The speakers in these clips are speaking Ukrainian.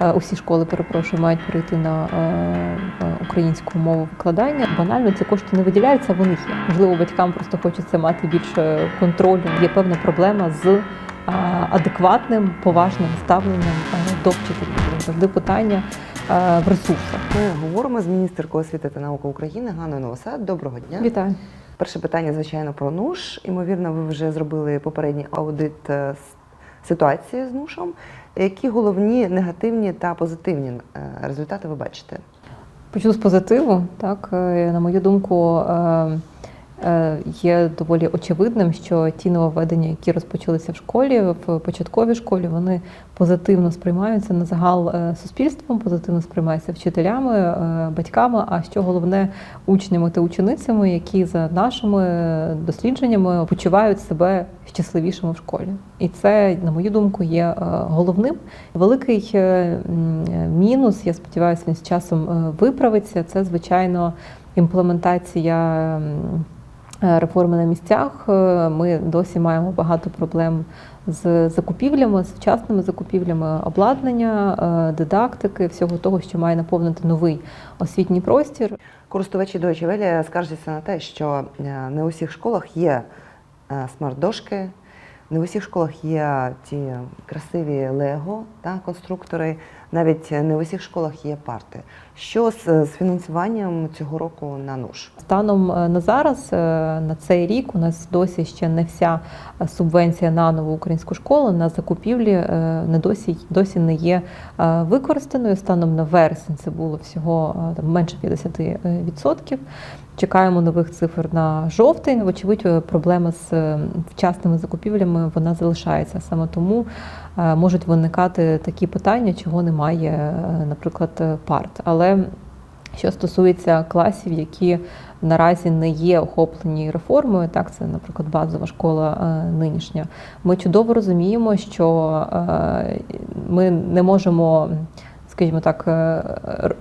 е, усі школи, перепрошую, мають перейти на е, е, українську мову викладання. Банально ці кошти не виділяються, вони є. Можливо, батькам просто хочеться мати більше контролю. Є певна проблема з адекватним, поважним ставленням до вчителів. Завжди питання в ресурсах. Ми говоримо з міністеркою освіти та науки України Ганною Новосад. Доброго дня. Вітаю. Перше питання, звичайно, про НУШ. Імовірно, ви вже зробили попередній аудит ситуації з НУШом. Які головні негативні та позитивні е, результати ви бачите? Почну з позитиву. Так, Е, на мою думку, е, є доволі очевидним, що ті нововведення, які розпочалися в школі, в початковій школі, вони позитивно сприймаються на загал е, суспільством, позитивно сприймаються вчителями, е, батьками. А що головне учнями та ученицями, які за нашими дослідженнями почувають себе щасливішими в школі. І це, на мою думку, є е, головним. Великий е, мінус, я сподіваюся, він з часом е, виправиться. Це звичайно імплементація е, реформи на місцях. Е, Ми досі маємо багато проблем з закупівлями, з вчасними закупівлями обладнання, е, дидактики, всього того, що має наповнити новий освітній простір. Користувачі Welle скаржаться на те, що е, не у всіх школах є е, смарт-дошки, не у всіх школах є ті красиві лего та конструктори, навіть не у всіх школах є парти. Що з, фінансуванням цього року на НУШ? Станом е, на зараз, е, на цей рік, у нас досі ще не вся субвенція на нову українську школу на закупівлі е, не досі, досі не є використаною. Станом на вересень це було всього там, менше 50%. Чекаємо нових цифр на жовтень. Вочевидь, е, проблема з е, вчасними закупівлями вона залишається. Саме тому е, можуть виникати такі питання, чого немає, наприклад, парт. Але що стосується класів, які наразі не є охоплені реформою, так це, наприклад, базова школа нинішня. Ми чудово розуміємо, що ми не можемо. Скажімо так, е,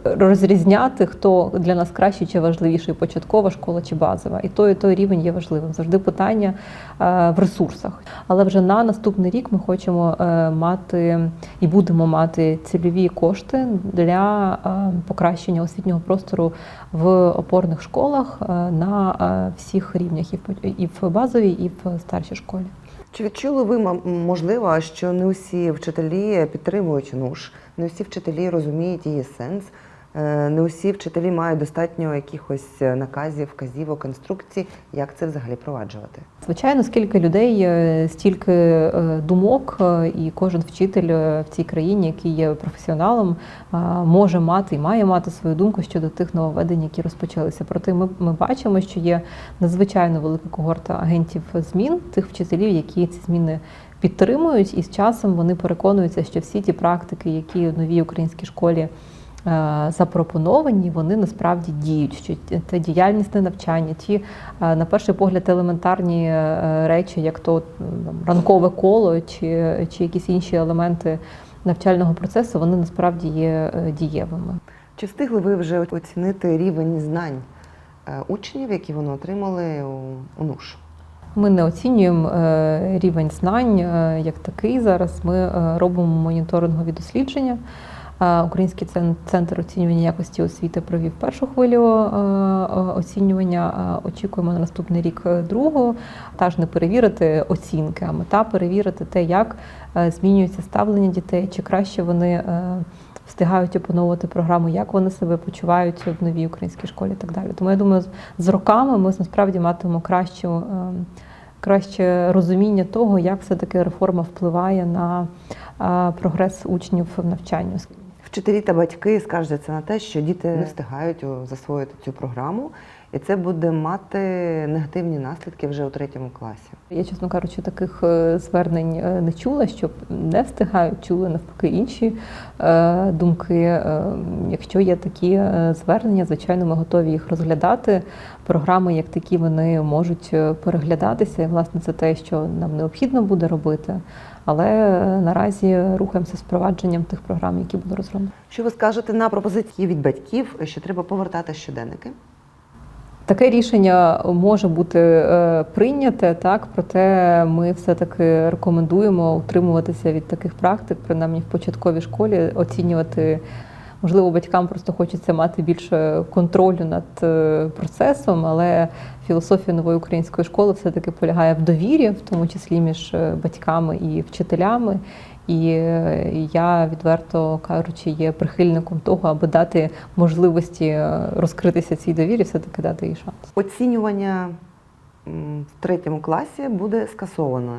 розрізняти, хто для нас кращий чи важливіший, початкова школа чи базова. І той, і той рівень є важливим. Завжди питання е, в ресурсах. Але вже на наступний рік ми хочемо е, мати і будемо мати цільові кошти для покращення освітнього простору в опорних школах на всіх рівнях, і в базовій, і в старшій школі. Чи відчули ви можливо, що не усі вчителі підтримують НУШ, не усі вчителі розуміють її сенс, не усі вчителі мають достатньо якихось наказів, вказівок, інструкцій, як це взагалі проваджувати? Звичайно, скільки людей, е, стільки е, думок, е, і кожен вчитель е, в цій країні, який є професіоналом, е, може мати і має мати свою думку щодо тих нововведень, які розпочалися. Проте ми, ми бачимо, що є надзвичайно велика когорта агентів змін, тих вчителів, які ці зміни підтримують, і з часом вони переконуються, що всі ті практики, які в новій українській школі е, запропоновані, вони насправді діють. Що та діяльність навчання, ті, е, на перший погляд, елементарні е, речі, як то там, ранкове коло чи, чи якісь інші елементи навчального процесу, вони насправді є е, дієвими. Чи встигли ви вже оцінити рівень знань е, учнів, які вони отримали у, НУШ? Ми не оцінюємо е, рівень знань е, як такий зараз. Ми е, робимо моніторингові дослідження. Український цен- центр оцінювання якості освіти провів першу хвилю е, е, оцінювання. Очікуємо на наступний рік е, другу. Та ж не перевірити оцінки, а мета перевірити те, як змінюється ставлення дітей, чи краще вони встигають опановувати програму, як вони себе почувають в новій українській школі і так далі. Тому я думаю, з- роками ми насправді матимемо кращу, краще розуміння того, як все-таки реформа впливає на прогрес учнів в навчанні. Вчителі та батьки скаржаться на те, що діти не встигають засвоїти цю програму, і це буде мати негативні наслідки вже у третьому класі. Я, чесно кажучи, таких е, звернень е, не чула, щоб не встигають, чули навпаки інші е, думки. Якщо є такі звернення, звичайно, ми готові їх розглядати. Програми, як такі, вони можуть переглядатися. І, власне, це те, що нам необхідно буде робити. Але е, наразі рухаємося з впровадженням тих програм, які були розроблені. Що ви скажете на пропозиції від батьків, що треба повертати щоденники? Таке рішення може бути е, прийняте, так проте ми все-таки рекомендуємо утримуватися від таких практик, принаймні в початковій школі, оцінювати. Можливо, батькам просто хочеться мати більше контролю над е, процесом, але філософія нової української школи все-таки полягає в довірі, в тому числі між е, батьками і вчителями. І е, я відверто кажучи, є прихильником того, аби дати можливості розкритися цій довірі, все-таки дати їй шанс. Оцінювання в третьому класі буде скасовано.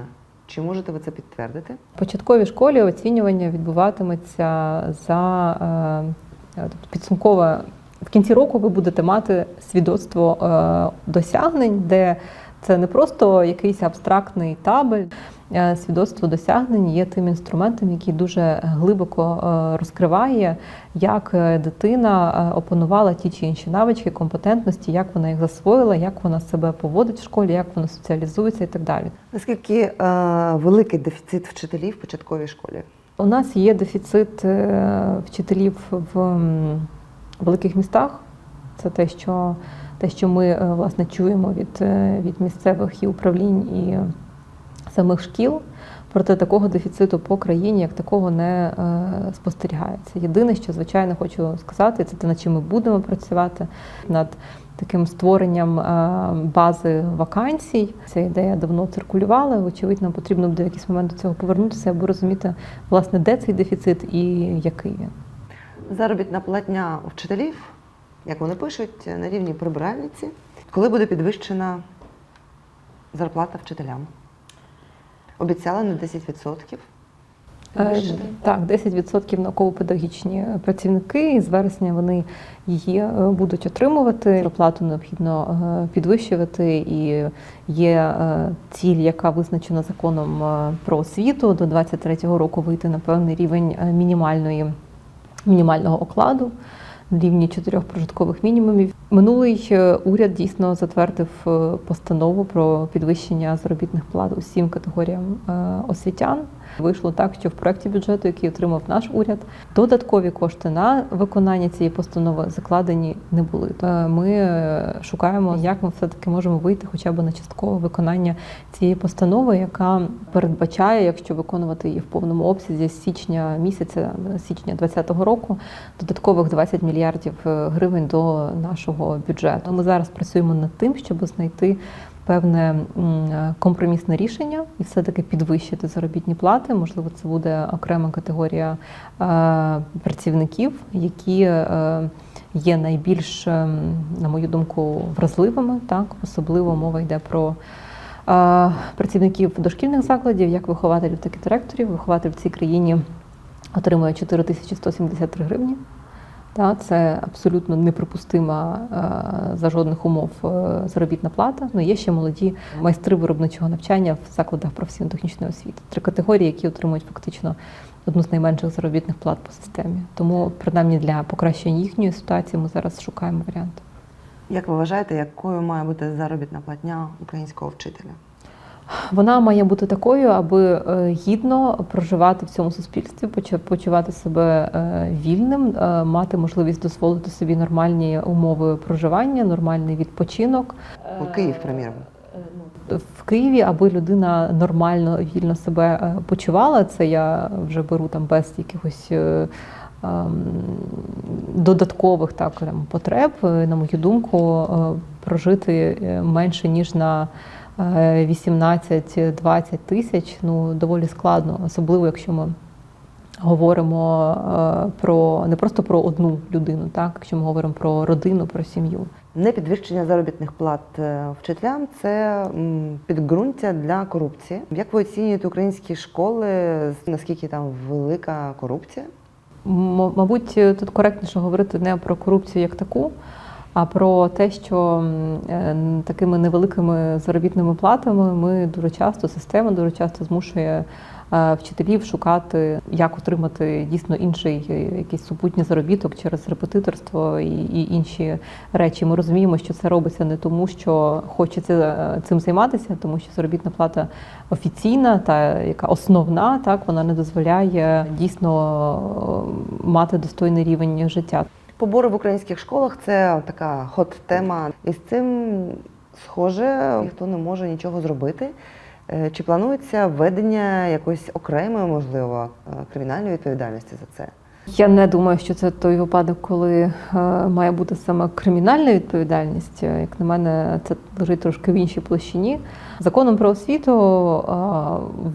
Чи можете ви це підтвердити? В початковій школі оцінювання відбуватиметься за е, тобто підсумкове. В кінці року ви будете мати свідоцтво е, досягнень, де це не просто якийсь абстрактний табель. е, Свідоцтво досягнень є тим інструментом, який дуже глибоко е, розкриває, як е, дитина опанувала ті чи інші навички, компетентності, як вона їх засвоїла, як вона себе поводить в школі, як вона соціалізується і так далі. Наскільки великий дефіцит вчителів в початковій школі? У нас є дефіцит вчителів в великих містах. Це те, що, те, що ми е, власне чуємо від, е, від місцевих і управлінь і самих шкіл. Проте такого дефіциту по країні як такого не е, спостерігається. Єдине, що звичайно хочу сказати, це те, над чим ми будемо працювати над таким створенням бази вакансій. Ця ідея давно циркулювала. Вочевидь, нам потрібно буде в якийсь момент до цього повернутися, аби розуміти, власне, де цей дефіцит і який він. Заробітна платня вчителів, як вони пишуть, на рівні прибиральниці. Коли буде підвищена зарплата вчителям? Обіцяли на 10%. Е. Так, 10% науково-педагогічні працівники. І з вересня вони її е, будуть отримувати. Зарплату необхідно е, підвищувати. І є е, ціль, яка визначена законом е, про освіту до 2023 року вийти на певний рівень е, мінімальної мінімального окладу. Рівні чотирьох прожиткових мінімумів. Минулий е, уряд дійсно затвердив е, постанову про підвищення заробітних плат усім категоріям е, освітян. Вийшло так, що в проєкті бюджету, який отримав наш уряд, додаткові кошти на виконання цієї постанови закладені не були. Ми е, шукаємо, як ми все таки можемо вийти, хоча б на часткове виконання цієї постанови, яка передбачає, якщо виконувати її в повному обсязі з січня місяця, е, січня 2020 року, додаткових 20 мільярдів е, гривень до нашого бюджету. Ми зараз працюємо над тим, щоб знайти певне компромісне рішення і все-таки підвищити заробітні плати. Можливо, це буде окрема категорія е, працівників, які е, є найбільш, е, на мою думку, вразливими. Так, особливо мова йде про. Працівників дошкільних закладів, як вихователів, так і директорів. Вихователь в цій країні отримує 4173 гривні. Та, це абсолютно неприпустима е, за жодних умов е, заробітна плата. Ну є ще молоді майстри виробничого навчання в закладах професійно-технічної освіти. Три категорії, які отримують фактично одну з найменших заробітних плат по системі. Тому, принаймні, для покращення їхньої ситуації ми зараз шукаємо варіанти. Як ви вважаєте, якою має бути заробітна платня українського вчителя? Вона має бути такою, аби е, гідно проживати в цьому суспільстві, почу- почувати себе е, вільним, е, мати можливість дозволити собі нормальні умови проживання, нормальний відпочинок. У Київ, приміром. В Києві, аби людина нормально вільно себе почувала, це я вже беру там без якихось ем, додаткових так, там, потреб, на мою думку, прожити менше ніж на 18-20 тисяч ну, доволі складно, особливо якщо ми говоримо е, про не просто про одну людину, так, якщо ми говоримо про родину, про сім'ю. Непідвищення заробітних плат е, вчителям це підґрунтя для корупції. Як ви оцінюєте українські школи? Наскільки там велика корупція? М- Мабуть, тут коректніше говорити не про корупцію як таку, а про те, що е, такими невеликими заробітними платами ми дуже часто, система дуже часто змушує е, вчителів шукати, як отримати дійсно інший е, якийсь супутній заробіток через репетиторство і, інші речі. Ми розуміємо, що це робиться не тому, що хочеться цим займатися, тому що заробітна плата офіційна, та яка основна, так вона не дозволяє дійсно мати достойний рівень життя. Побори в українських школах це така хот-тема. І з цим, схоже, ніхто не може нічого зробити. Е, Чи планується введення якоїсь окремої, можливо, е, кримінальної відповідальності за це? Я не думаю, що це той випадок, коли е, має бути саме кримінальна відповідальність. Як на мене, це лежить трошки в іншій площині. Законом про освіту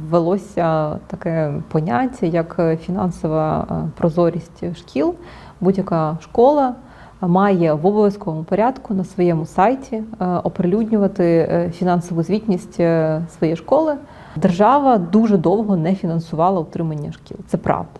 ввелося таке поняття, як фінансова прозорість шкіл. Будь-яка школа має в обов'язковому порядку на своєму сайті е, оприлюднювати е, фінансову звітність е, своєї школи. Держава дуже довго не фінансувала утримання шкіл. Це правда.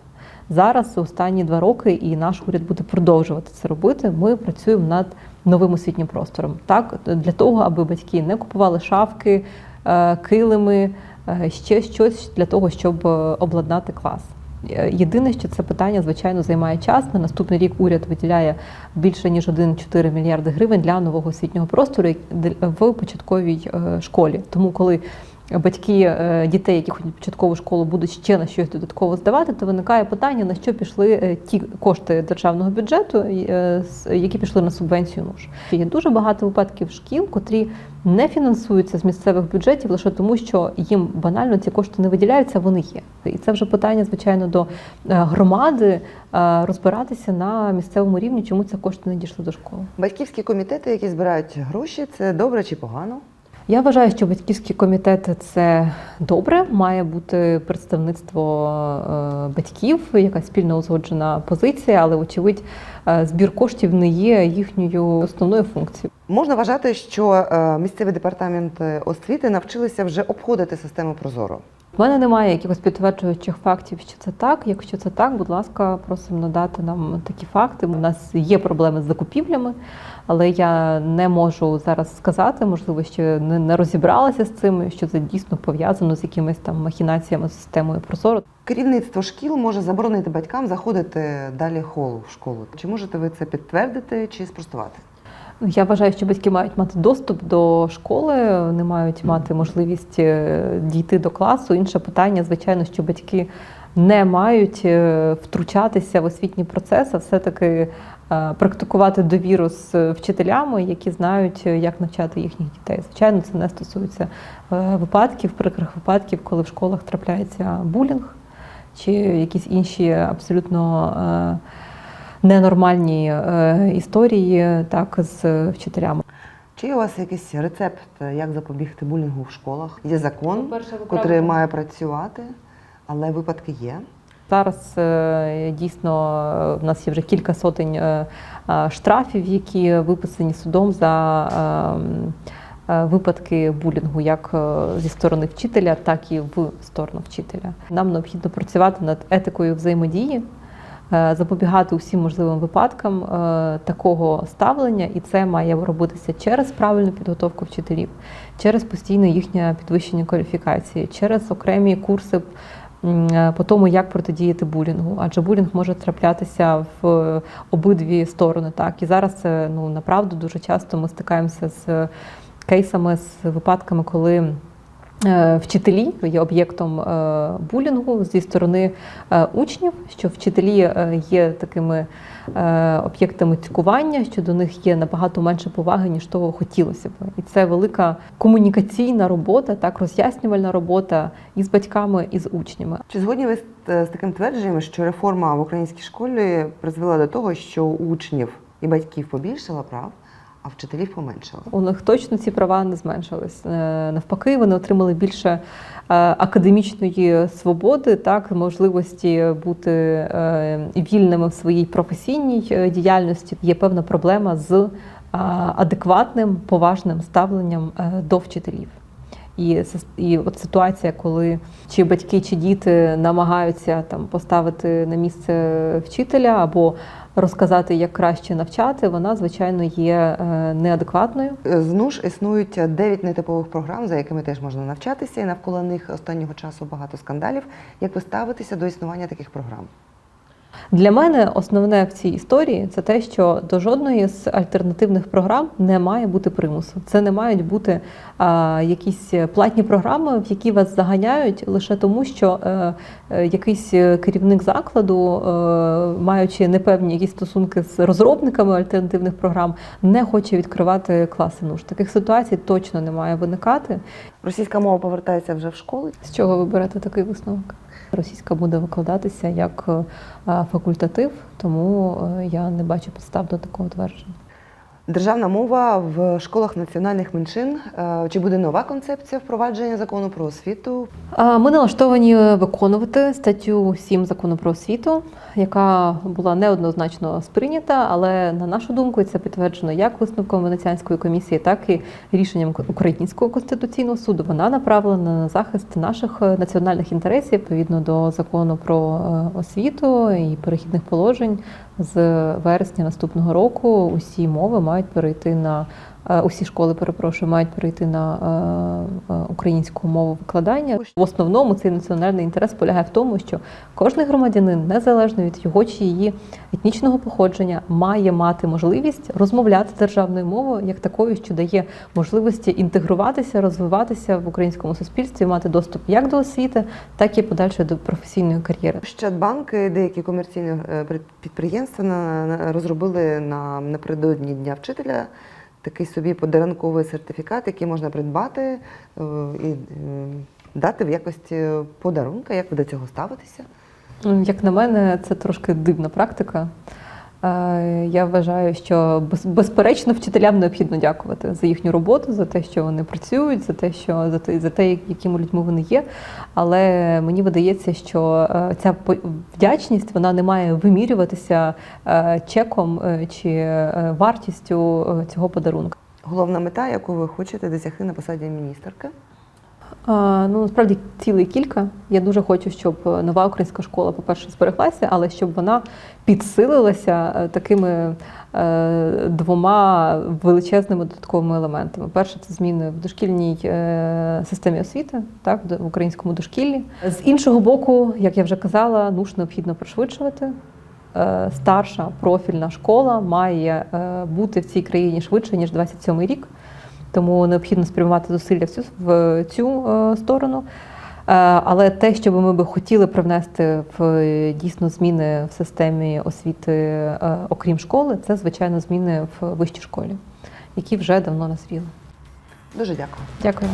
Зараз останні два роки, і наш уряд буде продовжувати це робити. Ми працюємо над новим освітнім простором. Так для того, аби батьки не купували шафки, е, килими, е, ще щось для того, щоб е, обладнати клас. Е, Єдине, що це питання, звичайно, займає час. На наступний рік уряд виділяє більше ніж 1,4 мільярди гривень для нового освітнього простору в початковій е, школі. Тому, коли батьки е, дітей, які ходять в початкову школу, будуть ще на щось додатково здавати, то виникає питання, на що пішли е, ті кошти державного бюджету, е, які пішли на субвенцію нуж. Є дуже багато випадків шкіл, котрі не фінансуються з місцевих бюджетів лише тому, що їм банально ці кошти не виділяються, вони є. І це вже питання, звичайно, до громади розбиратися на місцевому рівні, чому ці кошти не дійшли до школи. Батьківські комітети, які збирають гроші, це добре чи погано? Я вважаю, що батьківські комітети це добре. Має бути представництво е, батьків, якась спільно узгоджена позиція, але вочевидь е, збір коштів не є їхньою основною функцією. Можна вважати, що місцеві місцевий департамент е, освіти навчилися вже обходити систему Прозоро. У мене немає якихось підтверджуючих фактів, що це так. Якщо це так, будь ласка, просимо надати нам такі факти. У нас є проблеми з закупівлями, але я не можу зараз сказати, можливо, ще не, розібралася з цим, що це дійсно пов'язано з якимись там махінаціями системою Прозоро. Керівництво шкіл може заборонити батькам заходити далі холу в школу. Чи можете ви це підтвердити чи спростувати? Я вважаю, що батьки мають мати доступ до школи, не мають мати можливість е, дійти до класу. Інше питання, звичайно, що батьки не мають е, втручатися в освітній процес, а все-таки е, практикувати довіру з вчителями, які знають, як навчати їхніх дітей. Звичайно, це не стосується випадків, прикрих випадків, коли в школах трапляється булінг чи якісь інші абсолютно. Е, Ненормальні е, історії так з вчителями. Чи є у вас якийсь рецепт, е, як запобігти булінгу в школах? Є закон, По-перше, котрий має працювати, але випадки є. Зараз е, дійсно е, в нас є вже кілька сотень е, е, штрафів, які виписані судом за е, випадки булінгу, як е, зі сторони вчителя, так і в сторону вчителя. Нам необхідно працювати над етикою взаємодії. Е, Запобігати усім можливим випадкам е, такого ставлення, і це має робитися через правильну підготовку вчителів, через постійне їхнє підвищення кваліфікації, через окремі курси е, по тому, як протидіяти булінгу. Адже булінг може траплятися в обидві сторони. Так і зараз це ну направду дуже часто ми стикаємося з кейсами, з випадками, коли. Е, Вчителі є об'єктом е, булінгу зі сторони е, учнів, що вчителі є такими об'єктами цькування, що до них є набагато менше поваги, ніж того хотілося б. І це велика комунікаційна робота, так роз'яснювальна робота і з батьками, і з учнями. Чи згодні ви з, таким твердженням, що реформа в українській школі призвела до того, що учнів і батьків побільшало прав, а вчителів поменшало? У них точно ці права не зменшились. Е, Навпаки, вони отримали більше е, академічної свободи, так можливості бути е, вільними в своїй професійній діяльності. Є певна проблема з адекватним поважним ставленням до вчителів. І, і от ситуація, коли чи батьки, чи діти намагаються там поставити на місце вчителя або розказати, як краще навчати, вона звичайно є е, неадекватною. З НУШ існують 9 нетипових програм, за якими теж можна навчатися, і навколо них останнього часу багато скандалів. Як ви ставитеся до існування таких програм? Для мене основне в цій історії це те, що до жодної з альтернативних програм не має бути примусу. Це не мають бути а, якісь платні програми, в які вас заганяють лише тому, що е, е, якийсь керівник закладу, е, маючи непевні якісь стосунки з розробниками альтернативних програм, не хоче відкривати класи нуж. Таких ситуацій точно не має виникати. Російська мова повертається вже в школи. З чого ви берете такий висновок? Російська буде викладатися як е, факультатив, тому е, я не бачу підстав до такого твердження. Державна мова в школах національних меншин. Е, Чи буде нова концепція впровадження закону про освіту? Ми налаштовані виконувати статтю 7 закону про освіту, яка була неоднозначно сприйнята, але на нашу думку це підтверджено як висновком Венеціанської комісії, так і рішенням Українського конституційного суду. Вона направлена на захист наших е, національних інтересів відповідно до закону про е, освіту і перехідних положень. З вересня наступного року усі мови мають перейти на усі школи, перепрошую, мають перейти на е, е, українську мову викладання. В основному цей національний інтерес полягає в тому, що кожен громадянин, незалежно від його чи її етнічного походження, має мати можливість розмовляти державною мовою як такою, що дає можливості інтегруватися, розвиватися в українському суспільстві, мати доступ як до освіти, так і подальшої до професійної кар'єри. Щадбанки, деякі комерційні е, підприємства розробили на напередодні Дня вчителя такий собі подарунковий сертифікат, який можна придбати е, і е, дати в якості подарунка. Як ви до цього ставитеся? Як на мене, це трошки дивна практика. Е, Я вважаю, що без- безперечно вчителям необхідно дякувати за їхню роботу, за те, що вони працюють, за те, що за те, за те, якими людьми вони є. Але мені видається, що е, ця вдячність вона не має вимірюватися е, чеком чи вартістю цього подарунка. Головна мета, яку ви хочете досягти на посаді міністерки? Ну, насправді цілий кілька. Я дуже хочу, щоб нова українська школа, по-перше, збереглася, але щоб вона підсилилася е, такими е, двома величезними додатковими елементами. Перше, це зміни в дошкільній е, системі освіти, так, в українському дошкіллі. З іншого боку, як я вже казала, НУШ необхідно пришвидшувати. Е, Старша профільна школа має е, бути в цій країні швидше ніж 27-й рік тому необхідно спрямувати зусилля в цю, в цю е, сторону. Е, Але те, що ми би хотіли привнести в е, дійсно зміни в системі освіти, окрім школи, це звичайно зміни в вищій школі, які вже давно назріли. Дуже дякую. Дякую.